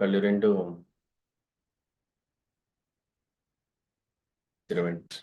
వాళ్ళు రెండు. తెరవండి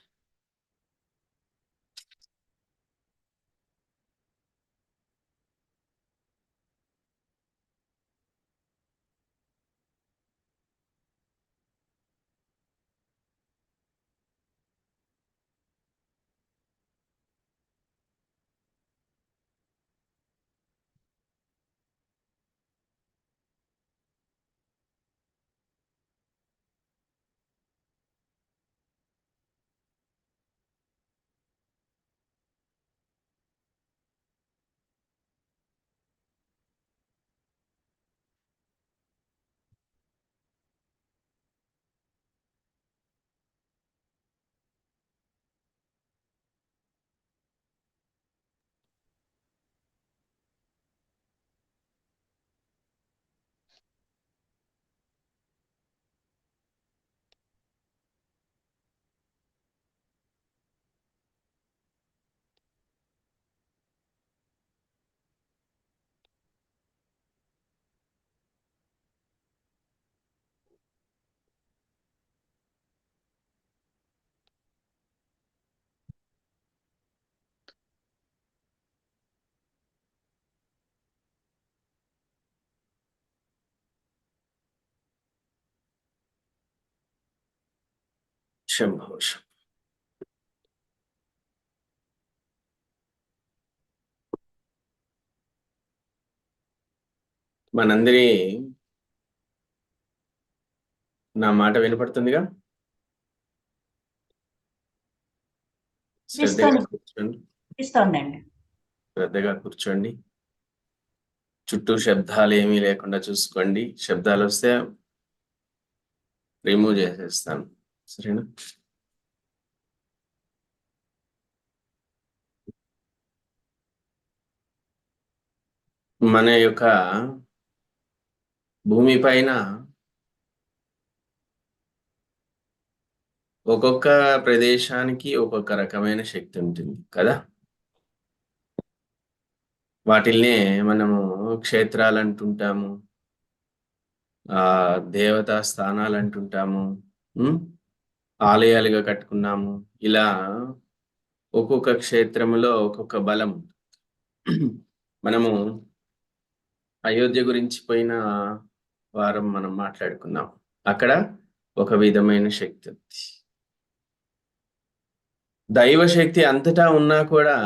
శంభో శంభో. మనందరి నా మాట వినపడుతుందిగా? శ్రద్ధగా కూర్చోండి. చుట్టూ శబ్దాలు ఏమీ లేకుండా చూసుకోండి. శబ్దాలు వస్తే రిమూవ్ చేసేస్తాను. సరేనా? మన యొక్క భూమి పైన ఒక్కొక్క ప్రదేశానికి ఒక్కొక్క రకమైన శక్తి ఉంటుంది కదా? వాటిల్నే మనము క్షేత్రాలు అంటుంటాము ఆ దేవతా స్థానాలు అంటుంటాము ఆలయాలుగా కట్టుకున్నాము. ఇలా ఒక్కొక్క క్షేత్రములో ఒక్కొక్క బలం. మనము అయోధ్య గురించి పోయిన వారం మనం మాట్లాడుకున్నాం అక్కడ ఒక విధమైన శక్తి ఉంది. దైవ శక్తి అంతటా ఉన్నా కూడా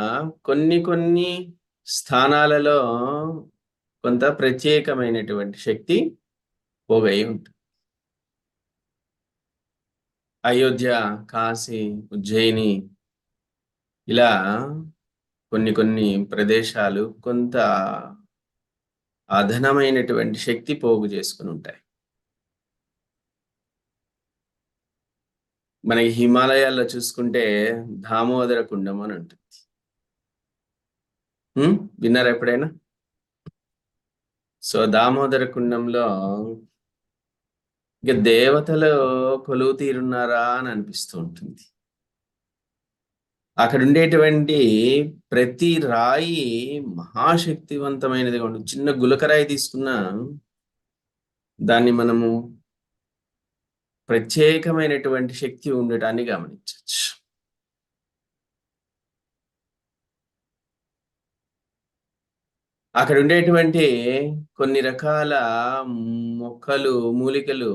కొన్ని కొన్ని స్థానాలలో కొంత ప్రత్యేకమైనటువంటి శక్తి పోగై ఉంటుంది. అయోధ్య కాశీ ఉజ్జయిని ఇలా కొన్ని కొన్ని ప్రదేశాలు కొంత అధనమైనటువంటి శక్తి పోగు చేసుకుని ఉంటాయి. మనకి హిమాలయాల్లో చూసుకుంటే దామోదర కుండం అని ఉంటుంది. విన్నారా ఎప్పుడైనా? సో దామోదర కుండంలో ఇక దేవతలు కొలువు తీరున్నారా అని అనిపిస్తూ ఉంటుంది. అక్కడ ఉండేటువంటి ప్రతి రాయి మహాశక్తివంతమైనది ఉంటుంది. చిన్న గులకరాయి తీసుకున్నా దాన్ని మనము ప్రత్యేకమైనటువంటి శక్తి ఉండటాన్ని గమనించవచ్చు. అక్కడ ఉండేటువంటి కొన్ని రకాల మొక్కలు మూలికలు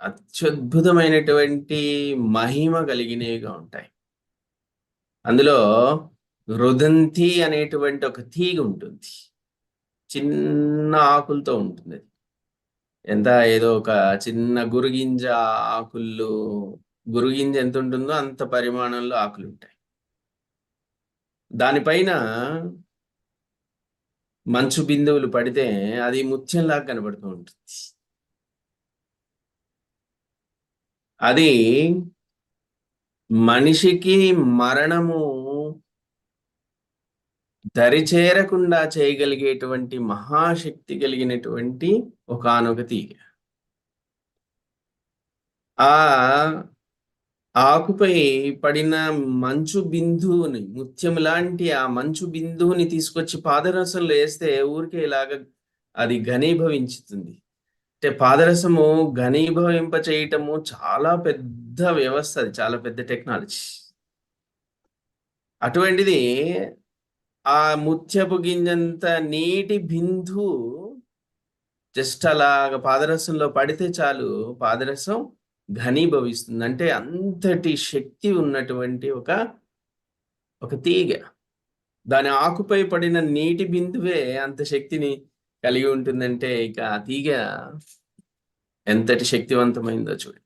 అత్యద్భుతమైనటువంటి మహిమ కలిగినవిగా ఉంటాయి. అందులో రుదంతి అనేటువంటి ఒక తీగ ఉంటుంది. చిన్న ఆకులతో ఉంటుంది అది. ఎంత ఏదో ఒక చిన్న గురుగింజ ఆకులు గురుగింజ ఎంత ఉంటుందో అంత పరిమాణంలో ఆకులు ఉంటాయి దానిపైన మంచు బిందువులు పడితే అది ముత్యంలాగా కనబడుతూ ఉంటుంది. అది మనిషికి మరణము దరిచేరకుండా చేయగలిగేటువంటి మహాశక్తి కలిగినటువంటి ఒకనొక తీగ. ఆ ఆకుపై పడిన మంచు బిందువుని ముత్యం లాంటి ఆ మంచు బిందువుని తీసుకొచ్చి పాదరసంలో వేస్తే ఊరికే ఇలాగ అది ఘనీభవించుతుంది. అంటే పాదరసము ఘనీభవింప చేయటము చాలా పెద్ద వ్యవస్థ అది చాలా పెద్ద టెక్నాలజీ. అటువంటిది ఆ ముత్యపు గింజంత నీటి బిందు జస్ట్ అలాగ పాదరసంలో పడితే చాలు పాదరసం ఘనీభవిస్తుంది అంటే అంతటి శక్తి ఉన్నటువంటి ఒక ఒక తీగ. దాని ఆకుపై పడిన నీటి బిందువే అంత శక్తిని కలిగి ఉంటుందంటే ఇక ఆ తీగ ఎంతటి శక్తివంతమైందో చూడండి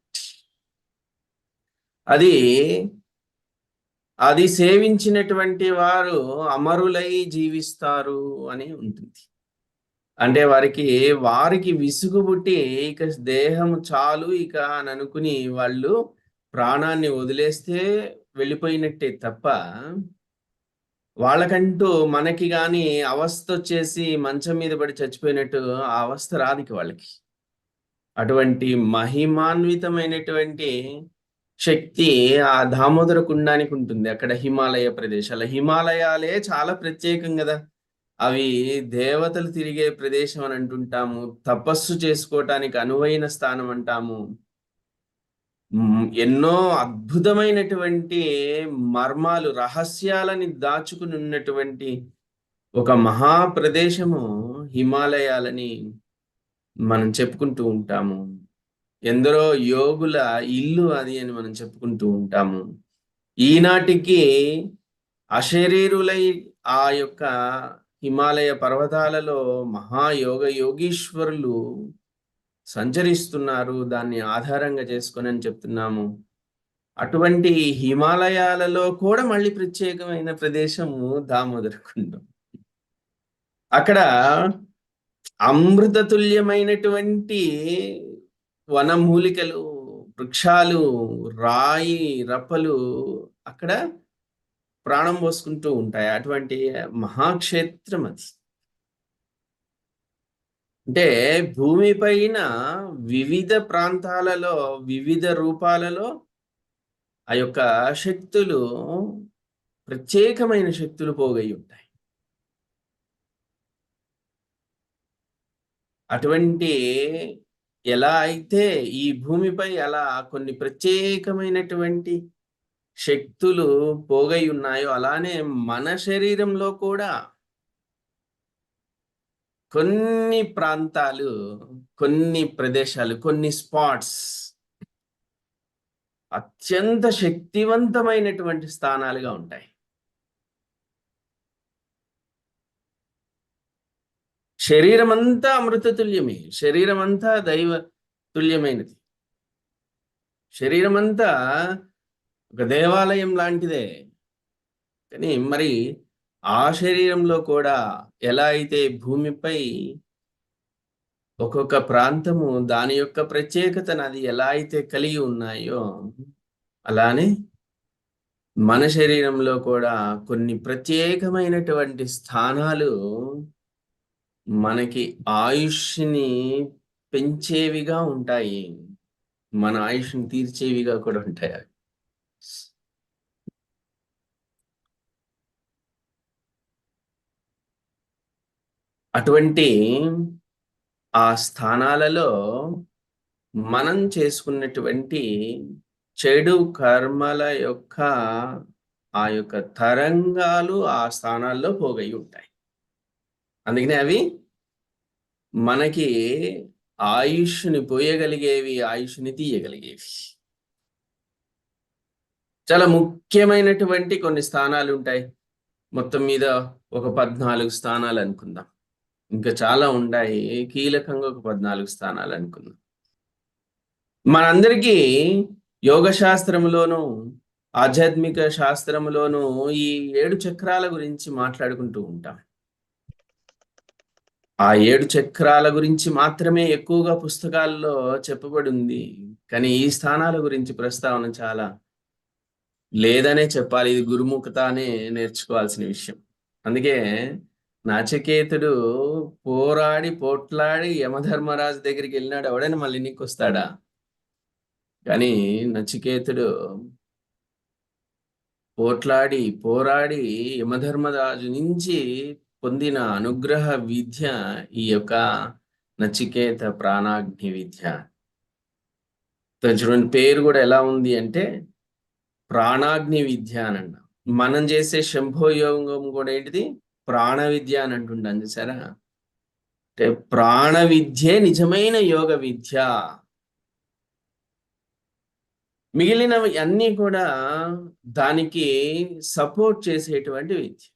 అది అది సేవించినటువంటి వారు అమరులై జీవిస్తారు అని ఉంటుంది. అంటే వారికి వారికి విసుగు పుట్టి ఇక దేహం చాలు ఇక అని అనుకుని వాళ్ళు ప్రాణాన్ని వదిలేస్తే వెళ్ళిపోయినట్టే తప్ప వాళ్ళకంటూ మనకి కానీ అవస్థ వచ్చేసి మంచం మీద పడి చచ్చిపోయినట్టు ఆ అవస్థ రాదికి వాళ్ళకి. అటువంటి మహిమాన్వితమైనటువంటి శక్తి ఆ దామోదర కుండానికి ఉంటుంది. అక్కడ హిమాలయ ప్రదేశాల. హిమాలయాలే చాలా ప్రత్యేకం కదా. అవి దేవతలు తిరిగే ప్రదేశం అని అంటుంటాము. తపస్సు చేసుకోవటానికి అనువైన స్థానం అంటాము. ఎన్నో అద్భుతమైనటువంటి మర్మాలు రహస్యాలని దాచుకుని ఉన్నటువంటి ఒక మహా ప్రదేశము హిమాలయాలని మనం చెప్పుకుంటూ ఉంటాము. ఎందరో యోగుల ఇల్లు అది అని మనం చెప్పుకుంటూ ఉంటాము. ఈనాటికి అశరీరులై ఆ యొక్క హిమాలయ పర్వతాలలో మహాయోగ యోగీశ్వరులు సంచరిస్తున్నారు. దాన్ని ఆధారంగా చేసుకొని అని చెప్తున్నాము. అటువంటి హిమాలయాలలో కూడా మళ్ళీ ప్రత్యేకమైన ప్రదేశము దామోదరకుండం అక్కడ అమృతతుల్యమైనటువంటి వనమూలికలు వృక్షాలు రాయి రప్పలు అక్కడ ప్రాణం పోసుకుంటూ ఉంటాయి. అటువంటి మహాక్షేత్రం అది. అంటే భూమిపైన వివిధ ప్రాంతాలలో వివిధ రూపాలలో ఆ యొక్క శక్తులు ప్రత్యేకమైన శక్తులు పోగై ఉంటాయి. అటువంటి ఎలా అయితే ఈ భూమిపై అలా కొన్ని ప్రత్యేకమైనటువంటి శక్తులు పోగై ఉన్నాయో అలానే మన శరీరంలో కూడా. కొన్ని ప్రాంతాలు కొన్ని ప్రదేశాలు కొన్ని స్పాట్స్ అత్యంత శక్తివంతమైనటువంటి స్థానాలుగా ఉంటాయి. శరీరం అంతా అమృత తుల్యమే శరీరం అంతా దైవ తుల్యమైనది. శరీరం అంతా ఒక దేవాలయం లాంటిదే. కానీ మరి ఆ శరీరంలో కూడా ఎలా అయితే భూమిపై ఒక్కొక్క ప్రాంతము దాని యొక్క ప్రత్యేకతను అది ఎలా అయితే కలిగి ఉన్నాయో అలానే మన శరీరంలో కూడా కొన్ని ప్రత్యేకమైనటువంటి స్థానాలు మనకి ఆయుష్ని పెంచేవిగా ఉంటాయి. మన ఆయుష్ని తీర్చేవిగా కూడా ఉంటాయి అవి అటువంటి ఆ స్థానాలలో మనం చేసుకున్నటువంటి చెడు కర్మల యొక్క ఆ యొక్క తరంగాలు ఆ స్థానాల్లో పోగై ఉంటాయి. అందుకనే అవి మనకి ఆయుష్ని పోయగలిగేవి ఆయుష్ని తీయగలిగేవి. చాలా ముఖ్యమైనటువంటి కొన్ని స్థానాలు ఉంటాయి. మొత్తం మీద ఒక పద్నాలుగు స్థానాలు అనుకుందాం. ఇంకా చాలా ఉంటాయి. కీలకంగా ఒక పద్నాలుగు స్థానాలు అనుకుందాం. మనందరికీ యోగ శాస్త్రములోను ఆధ్యాత్మిక శాస్త్రములోను ఈ ఏడు చక్రాల గురించి మాట్లాడుకుంటూ ఉంటాం. ఆ ఏడు చక్రాల గురించి మాత్రమే ఎక్కువగా పుస్తకాల్లో చెప్పబడి ఉంది కానీ ఈ స్థానాల గురించి ప్రస్తావన చాలా లేదనే చెప్పాలి. ఇది గురుముఖతనే నేర్చుకోవాల్సిన విషయం. అందుకే నాచకేతుడు పోరాడి పోట్లాడి యమధర్మరాజు దగ్గరికి వెళ్ళినాడు. ఎవడైనా మళ్ళీ నీకు వస్తాడా కానీ నచికేతుడు పోట్లాడి పోరాడి యమధర్మరాజు నుంచి పొందిన అనుగ్రహ విద్య ఈ యొక్క నచికేత ప్రాణాగ్ని విద్య. చూడండి పేరు కూడా ఎలా ఉంది అంటే ప్రాణాగ్ని విద్య అని అన్న. మనం చేసే శంభో యోగం కూడా ఏంటిది? ప్రాణ విద్య అని అంటుంటాను చూసారా? అంటే ప్రాణ విద్యే నిజమైన యోగ విద్య. మిగిలినవి అన్నీ కూడా దానికి సపోర్ట్ చేసేటువంటి విద్య.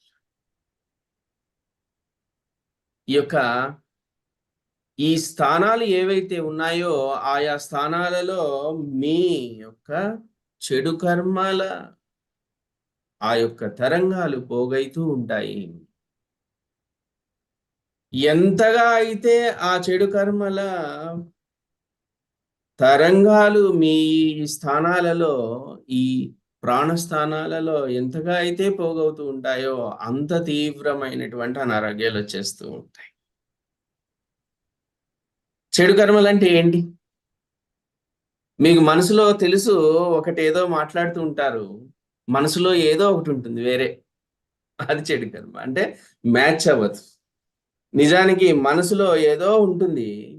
ఈ యొక్క ఈ స్థానాలు ఏవైతే ఉన్నాయో ఆయా స్థానాలలో మీ యొక్క చెడు కర్మల ఆ యొక్క తరంగాలు పోగైతూ ఉంటాయి. ఎంతగా అయితే ఆ చెడు కర్మల తరంగాలు మీ స్థానాలలో ఈ ప్రాణస్థానాలలో ఎంతగా అయితే పోగవుతూ ఉంటాయో అంత తీవ్రమైనటువంటి అనారోగ్యాలు వచ్చేస్తూ ఉంటాయి. చెడు కర్మలు అంటే ఏంటి? మీకు మనసులో తెలుసు ఒకటి ఏదో మాట్లాడుతూ ఉంటారు. మనసులో ఏదో ఒకటి ఉంటుంది వేరే. అది చెడు కర్మ. అంటే మ్యాచ్ అవ్వదు. నిజానికి మనసులో ఏదో ఉంటుంది.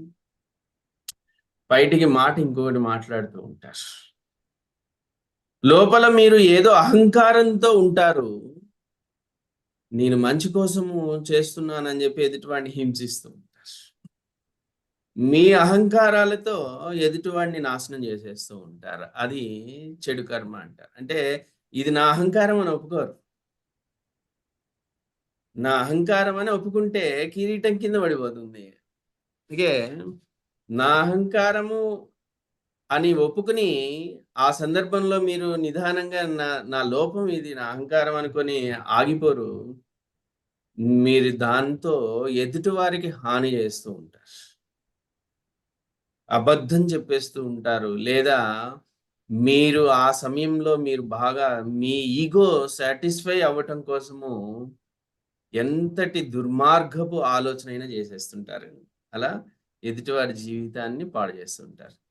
బయటికి మాట ఇంకొకటి మాట్లాడుతూ ఉంటారు. లోపల మీరు ఏదో అహంకారంతో ఉంటారు. నేను మంచి కోసము చేస్తున్నానని చెప్పి ఎదుటివాడిని హింసిస్తూ ఉంటారు. మీ అహంకారాలతో ఎదుటివాడిని నాశనం చేసేస్తూ ఉంటారు. అది చెడు కర్మ అంటారు. అంటే ఇది నా అహంకారం అని ఒప్పుకోరు. నా అహంకారం అని ఒప్పుకుంటే కిరీటం కింద పడిపోతుంది. అందుకే నా అహంకారము అని ఒప్పుకుని ఆ సందర్భంలో మీరు నిదానంగా నా నా లోపం ఇది నా అహంకారం అనుకొని ఆగిపోరు. మీరు దాంతో ఎదుటి వారికి హాని చేస్తూ ఉంటారు. అబద్ధం చెప్పేస్తూ ఉంటారు. లేదా మీరు ఆ సమయంలో మీరు బాగా మీ ఈగో సాటిస్ఫై అవ్వటం కోసము ఎంతటి దుర్మార్గపు ఆలోచన అయినా చేసేస్తుంటారు అలా ఎదుటివారి జీవితాన్ని పాడు చేస్తుంటారు.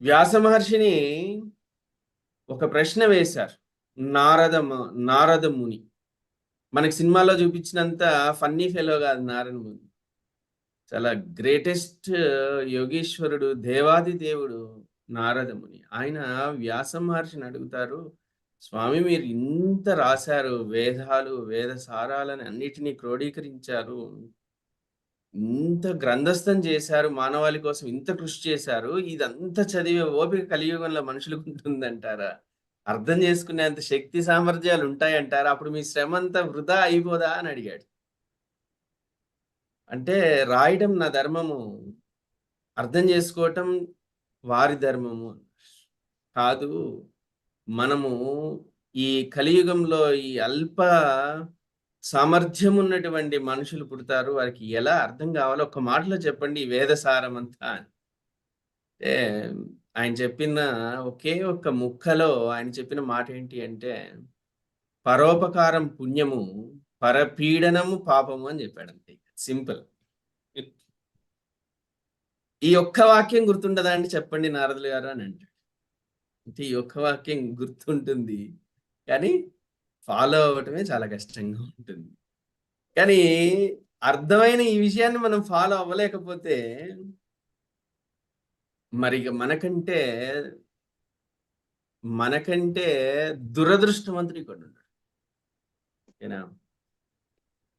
వ్యాస మహర్షిని ఒక ప్రశ్న వేశారు. నారద నారద ముని. మనకి సినిమాలో చూపించినంత ఫన్నీ ఫెలో కాదు నారద ముని. చాలా గ్రేటెస్ట్ యోగీశ్వరుడు దేవాది దేవుడు నారద ముని. ఆయన వ్యాస మహర్షిని అడుగుతారు స్వామి మీరు ఇంత రాశారు. వేదాలు వేద సారాలని అన్నిటినీ క్రోడీకరించారు. ఇంత గ్రంథస్థం చేశారు. మానవాళి కోసం ఇంత కృషి చేశారు. ఇదంతా చదివే ఓపిక కలియుగంలో మనుషులకు ఉంటుందంటారా? అర్థం చేసుకునేంత శక్తి సామర్థ్యాలు ఉంటాయంటారా? అప్పుడు మీ శ్రమ అంతా వృధా అయిపోదా అని అడిగాడు. అంటే రాయడం నా ధర్మము. అర్థం చేసుకోవటం వారి ధర్మము. కాదు మనము ఈ కలియుగంలో ఈ అల్ప సామర్థ్యం ఉన్నటువంటి మనుషులు పుడతారు. వారికి ఎలా అర్థం కావాలో ఒక మాటలో చెప్పండి ఈ వేదసారం అంతా అంటే ఆయన చెప్పిన ఒకే ఒక్క ముక్కలో ఆయన చెప్పిన మాట ఏంటి అంటే పరోపకారం పుణ్యము పరపీడనము పాపము అని చెప్పాడు అంతే. సింపుల్. ఈ ఒక్క వాక్యం గుర్తుండదా అండి చెప్పండి నారదులు గారు అని అంటాడు. అంటే ఈ ఒక్క వాక్యం గుర్తుంటుంది. కానీ ఫాలో అవ్వటమే చాలా కష్టంగా ఉంటుంది. కానీ అర్థమైన ఈ విషయాన్ని మనం ఫాలో అవ్వలేకపోతే మరి మనకంటే మనకంటే దురదృష్టవంతుడు ఇక్కడ ఉన్నాడు. ఓకేనా?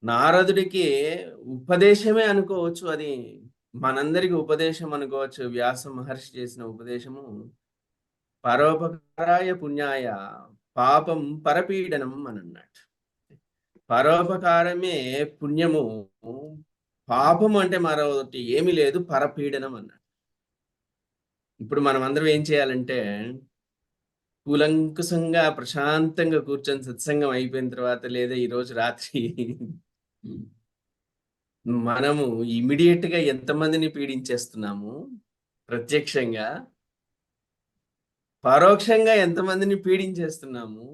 నారదుడికి ఉపదేశమే అనుకోవచ్చు. అది మనందరికి ఉపదేశం అనుకోవచ్చు. వ్యాస మహర్షి చేసిన ఉపదేశము పరోపకారాయ పుణ్యాయ పాపం పరపీడనం అని అన్నాడు. పరోపకారమే పుణ్యము పాపం అంటే మరొకటి ఏమీ లేదు పరపీడనం అన్నాడు. ఇప్పుడు మనం అందరం ఏం చేయాలంటే కూలంకుశంగా ప్రశాంతంగా కూర్చొని సత్సంగం అయిపోయిన తర్వాత లేదా ఈరోజు రాత్రి మనము ఇమీడియట్గా ఎంతమందిని పీడించేస్తున్నాము? ప్రత్యక్షంగా పరోక్షంగా ఎంతమందిని పీడించేస్తున్నాము?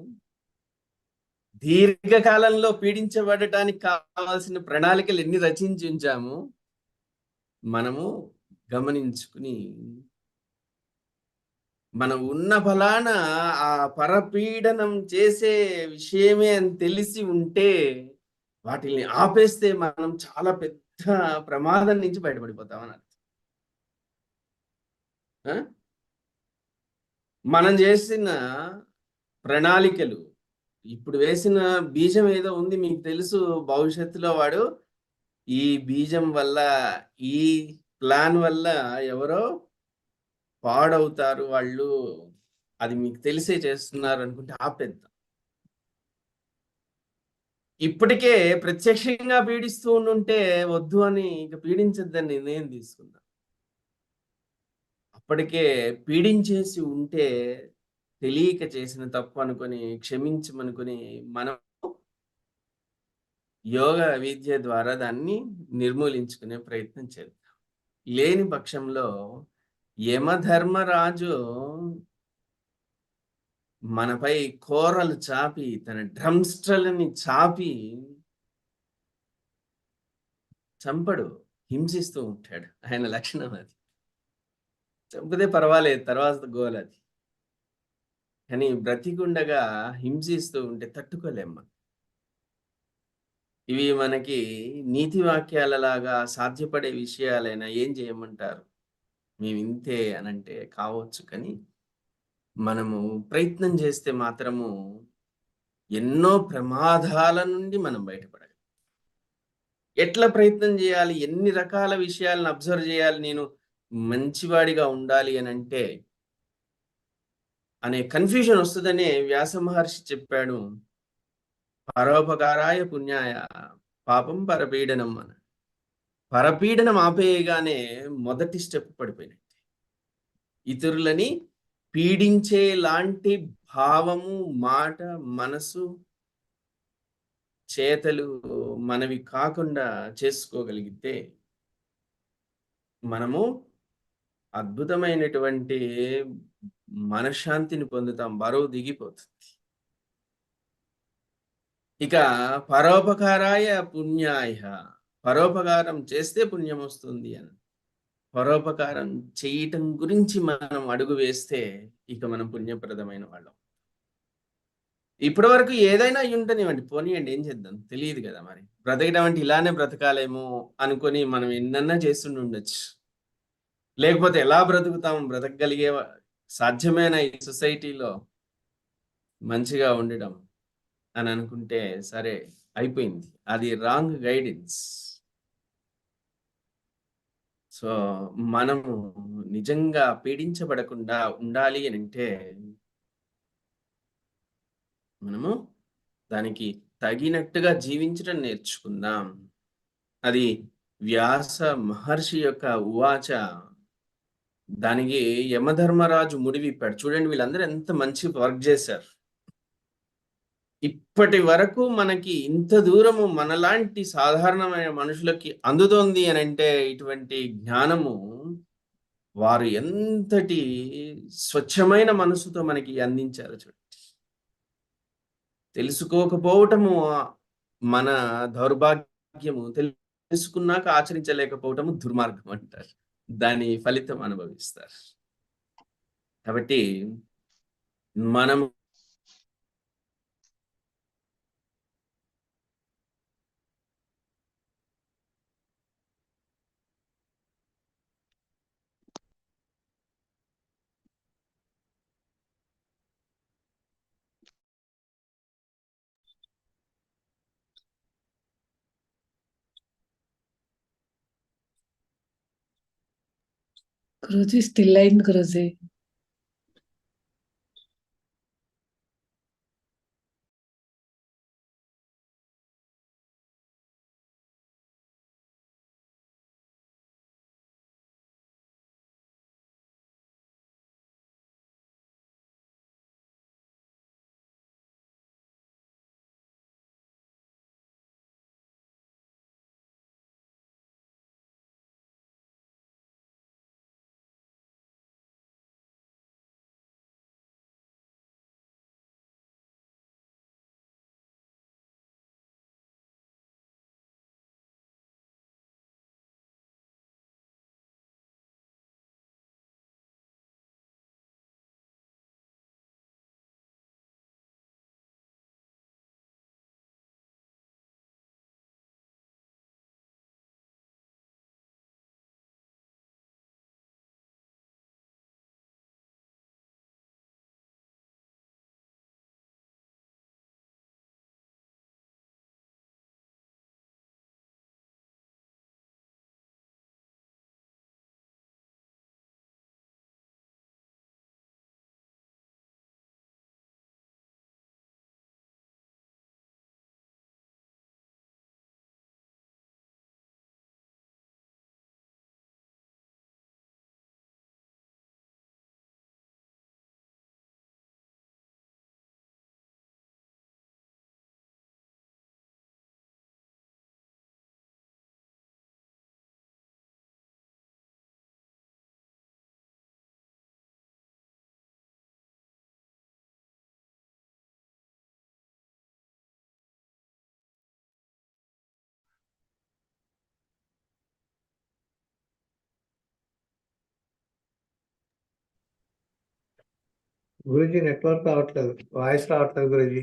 దీర్ఘకాలంలో పీడించబడటానికి కావాల్సిన ప్రణాళికలు ఎన్ని రచించి ఉంచాము? మనము గమనించుకుని మనం ఉన్న ఫలాన ఆ పరపీడనం చేసే విషయమే అని తెలిసి ఉంటే వాటిల్ని ఆపేస్తే మనం చాలా పెద్ద ప్రమాదం నుంచి బయటపడిపోతామని అర్థం ఆ? మనం చేసిన ప్రణాళికలు ఇప్పుడు వేసిన బీజం ఏదో ఉంది మీకు తెలుసు భవిష్యత్తులో వాడు ఈ బీజం వల్ల ఈ ప్లాన్ వల్ల ఎవరో పాడవుతారు వాళ్ళు. అది మీకు తెలిసే చేస్తున్నారు అనుకుంటే ఆపేద్దాం. ఇప్పటికే ప్రత్యక్షంగా పీడిస్తూ ఉంటే వద్దు అని ఇక పీడించద్దని నిర్ణయం తీసుకుందాం. అప్పటికే పీడించేసి ఉంటే తెలియక చేసిన తప్పు అనుకొని క్షమించమనుకొని మనం యోగ విద్య ద్వారా దాన్ని నిర్మూలించుకునే ప్రయత్నం చేద్దాం. లేని పక్షంలో యమధర్మరాజు మనపై కోరలు చాపి తన డ్రమ్స్ట్రలని చాపి చంపడు హింసిస్తూ ఉంటాడు. ఆయన లక్షణం అది. చంపితే పర్వాలేదు తర్వాత గోల్ అది. కానీ బ్రతికుండగా హింసిస్తూ ఉంటే తట్టుకోలేమ్మ. ఇవి మనకి నీతి వాక్యాలలాగా సాధ్యపడే విషయాలైనా ఏం చేయమంటారు? మేము ఇంతే అనంటే కావచ్చు కానీ మనము ప్రయత్నం చేస్తే మాత్రము ఎన్నో ప్రమాదాల నుండి మనం బయటపడాలి ఎట్లా ప్రయత్నం చేయాలి? ఎన్ని రకాల విషయాలను అబ్జర్వ్ చేయాలి? నేను మంచివాడిగా ఉండాలి అని అంటే అనే కన్ఫ్యూజన్ వస్తుందనే వ్యాస మహర్షి చెప్పాడు. పరోపకారాయ పుణ్యాయ పాపం పరపీడనం అని. పరపీడనం ఆపేయగానే మొదటి స్టెప్ పడిపోయినట్టు. ఇతరులని పీడించే లాంటి భావము మాట మనసు చేతలు మనవి కాకుండా చేసుకోగలిగితే మనము అద్భుతమైనటువంటి మనశ్శాంతిని పొందుతాం. బరువు దిగిపోతుంది. ఇక పరోపకారాయ పుణ్యాయ. పరోపకారం చేస్తే పుణ్యం వస్తుంది అని. పరోపకారం చేయటం గురించి మనం అడుగు వేస్తే ఇక మనం పుణ్యప్రదమైన వాళ్ళం. ఇప్పటి వరకు ఏదైనా అయి ఉంటనివ్వండి పోనీయండి ఏం చేద్దాం? తెలియదు కదా మరి. బ్రతకడం అంటే ఇలానే బ్రతకాలేమో అనుకొని మనం ఎన్నన్నా చేస్తుండి లేకపోతే ఎలా బ్రతుకుతాం? బ్రతకగలిగే సాధ్యమైన ఈ సొసైటీలో మంచిగా ఉండడం అని అనుకుంటే సరే అయిపోయింది. అది రాంగ్ గైడెన్స్. సో మనము నిజంగా పీడించబడకుండా ఉండాలి అని అంటే మనము దానికి తగినట్టుగా జీవించడం నేర్చుకుందాం. అది వ్యాస మహర్షి యొక్క ఉవాచ దానికి యమధర్మరాజు ముడివిప్పాడు. చూడండి వీళ్ళందరూ ఎంత మంచి వర్క్ చేశారు. ఇప్పటి వరకు మనకి ఇంత దూరము మనలాంటి సాధారణమైన మనుషులకి అందుతోంది అని అంటే ఇటువంటి జ్ఞానము వారు ఎంతటి స్వచ్ఛమైన మనసుతో మనకి అందించారు చూడండి. తెలుసుకోకపోవటము మన దౌర్భాగ్యము తెలుసుకున్నాక ఆచరించలేకపోవటము దుర్మార్గం అంటారు. దాని ఫలితం అనుభవిస్తారు. కాబట్టి మనము గురూజీ స్టిల్ అయింది గురూజీ గురుజీ నెట్వర్క్ రావట్లేదు వాయిస్ రావట్లేదు గురుజీ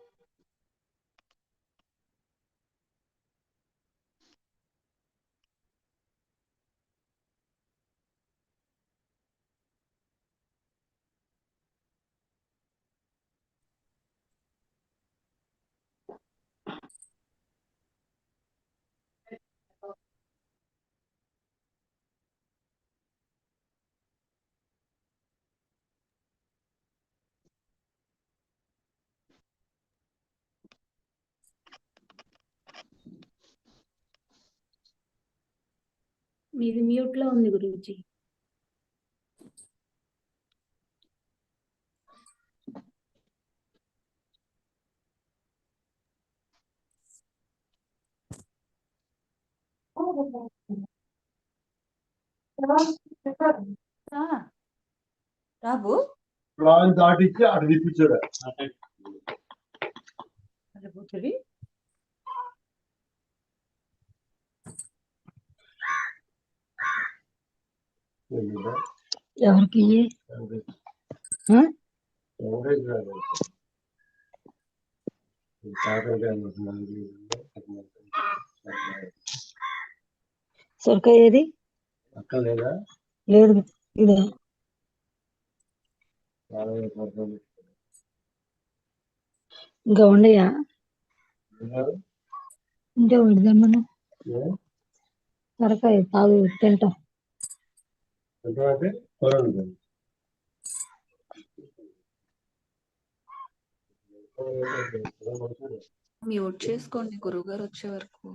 మీది మ్యూట్లో ఉంది గురూజీ. రాబు. లాంగ్ దాటిచ్చి అటు తిప్పించాడు కూర్చొని ఎవరికి? సొరకాయ ఏది అక్క లేదా? లేదు ఇదే. ఇంకా ఉండయా? ఉంటే వండుదామను సొరకాయ తాగు తింటాం. అంటే మ్యూట్ చేసుకోండి గురువు గారు వచ్చే వరకు.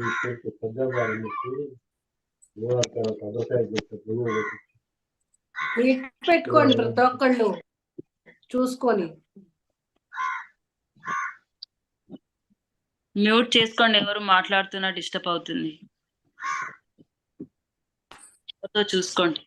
తీసుకొచ్చి పెద్ద అక్కడ పెట్టుకోండి ప్రతి ఒక్కళ్ళు. చూసుకొని. మ్యూట్ చేసుకోండి ఎవరు మాట్లాడుతున్నా డిస్టర్బ్ అవుతుంది. చూసుకోండి.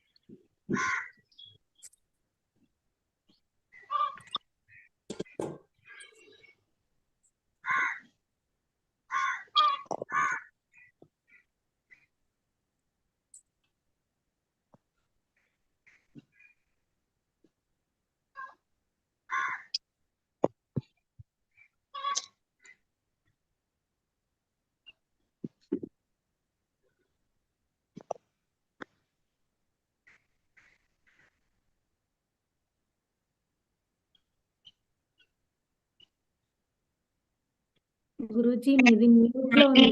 గురూజీ మీది మ్యూట్లో ఉంది.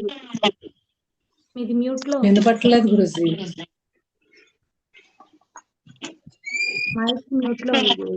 మీది మ్యూట్లో ఉంది. వినపట్లేదు గురుజీ మైక్ మ్యూట్లో ఉంది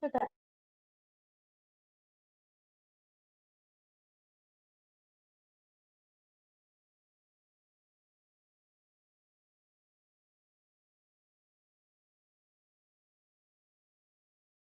for that